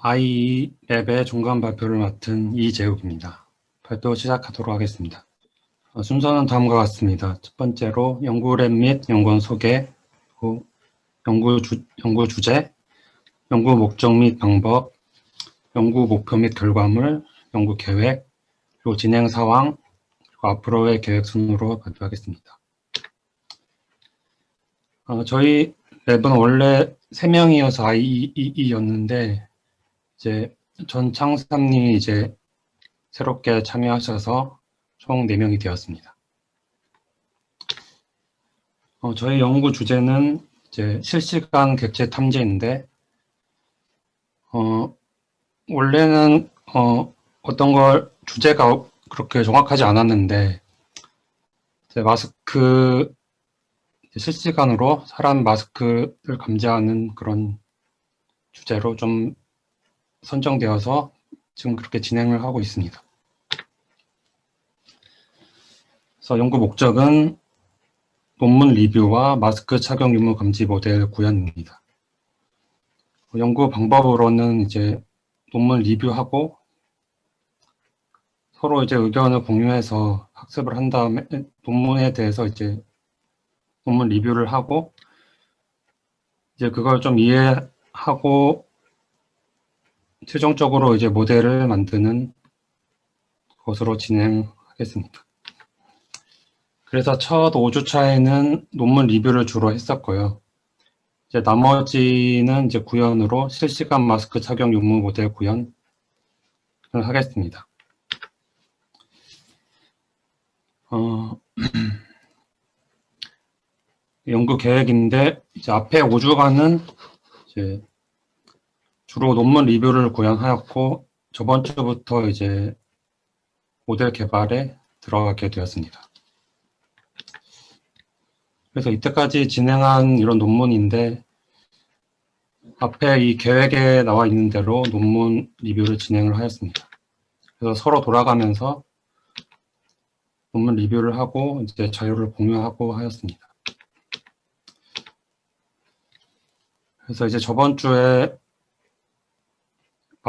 I 랩의 중간 발표를 맡은 이재욱입니다. 발표 시작하도록 하겠습니다. 어, 순서는 다음과 같습니다. 첫 번째로 연구랩 및 연구원 소개, 연구, 주, 연구 주제, 연구 목적 및 방법, 연구 목표 및 결과물, 연구 계획, 그리고 진행 상황, 그리고 앞으로의 계획 순으로 발표하겠습니다. 어, 저희 랩은 원래 3명이어서 IEE였는데 이제 전 창사님이 이제 새롭게 참여하셔서 총 4명이 되었습니다. 어, 저희 연구 주제는 이제 실시간 객체 탐지인데 어, 원래는 어, 어떤 걸 주제가 그렇게 정확하지 않았는데 마스크 실시간으로 사람 마스크를 감지하는 그런 주제로 좀 선정되어서 지금 그렇게 진행을 하고 있습니다. 그래서 연구 목적은 논문 리뷰와 마스크 착용 유무 감지 모델 구현입니다. 연구 방법으로는 이제 논문 리뷰하고 서로 이제 의견을 공유해서 학습을 한 다음에 논문에 대해서 이제 논문 리뷰를 하고 이제 그걸 좀 이해하고 최종적으로 이제 모델을 만드는 것으로 진행하겠습니다. 그래서 첫 5주차에는 논문 리뷰를 주로 했었고요. 이제 나머지는 이제 구현으로 실시간 마스크 착용 유무 모델 구현을 하겠습니다. 어, 연구 계획인데 이제 앞에 5주간은 이제 주로 논문 리뷰를 구현하였고 저번 주부터 이제 모델 개발에 들어가게 되었습니다. 그래서 이때까지 진행한 이런 논문인데 앞에 이 계획에 나와 있는 대로 논문 리뷰를 진행을 하였습니다. 그래서 서로 돌아가면서 논문 리뷰를 하고 이제 자료를 공유하고 하였습니다. 그래서 이제 저번 주에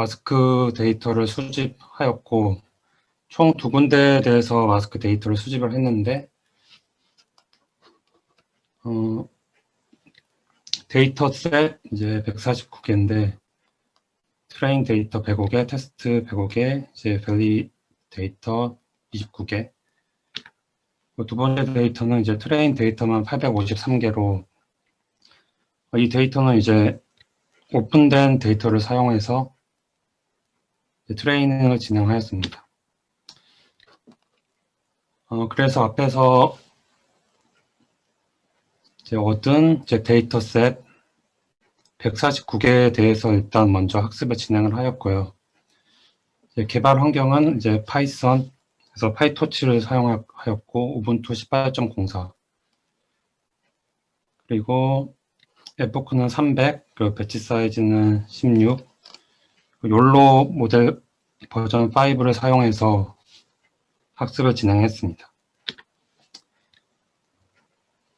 마스크 데이터를 수집하였고 총 두 군데에 대해서 마스크 데이터를 수집을 했는데 어, 데이터 셋 이제 149개인데 트레인 데이터 105개, 테스트 105개, 이제 밸리 데이터 29개. 두 번째 데이터는 이제 트레인 데이터만 853개로 이 데이터는 이제 오픈된 데이터를 사용해서 트레이닝을 진행하였습니다. 어, 그래서 앞에서 이제 얻은 제 데이터셋 149개에 대해서 일단 먼저 학습을 진행을 하였고요. 개발 환경은 이제 파이썬, 그래서 파이토치를 사용하였고, 우분투 18.04. 그리고 에포크는 300, 그리고 배치 사이즈는 16, 욜로 모델 버전 5를 사용해서 학습을 진행했습니다.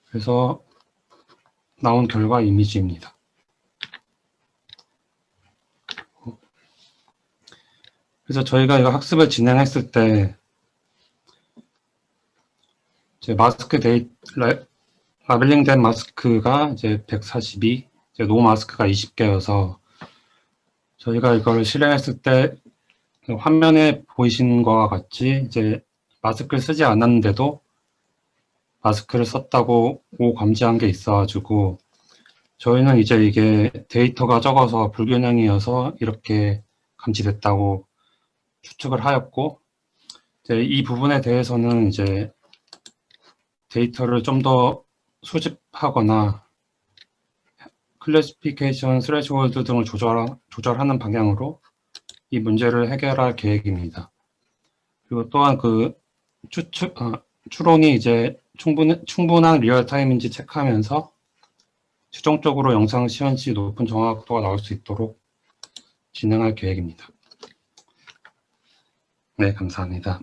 그래서 나온 결과 이미지입니다. 그래서 저희가 이거 학습을 진행했을 때 이제 마스크 데이 라벨링된 마스크가 이제 142, 이제 노 마스크가 20개여서 저희가 이걸 실행했을 때 화면에 보이시는 것과 같이 이제 마스크를 쓰지 않았는데도 마스크를 썼다고 오 감지한 게 있어가지고 저희는 이제 이게 데이터가 적어서 불균형이어서 이렇게 감지됐다고 추측을 하였고 이제 이 부분에 대해서는 이제 데이터를 좀 더 수집하거나 클래시피케이션 스레시홀드 등을 조절, 조절하는 방향으로 이 문제를 해결할 계획입니다. 그리고 또한 그 추측, 아, 추론이 이제 충분, 충분한 리얼타임인지 체크하면서 최종적으로 영상 시연 시 높은 정확도가 나올 수 있도록 진행할 계획입니다. 네, 감사합니다.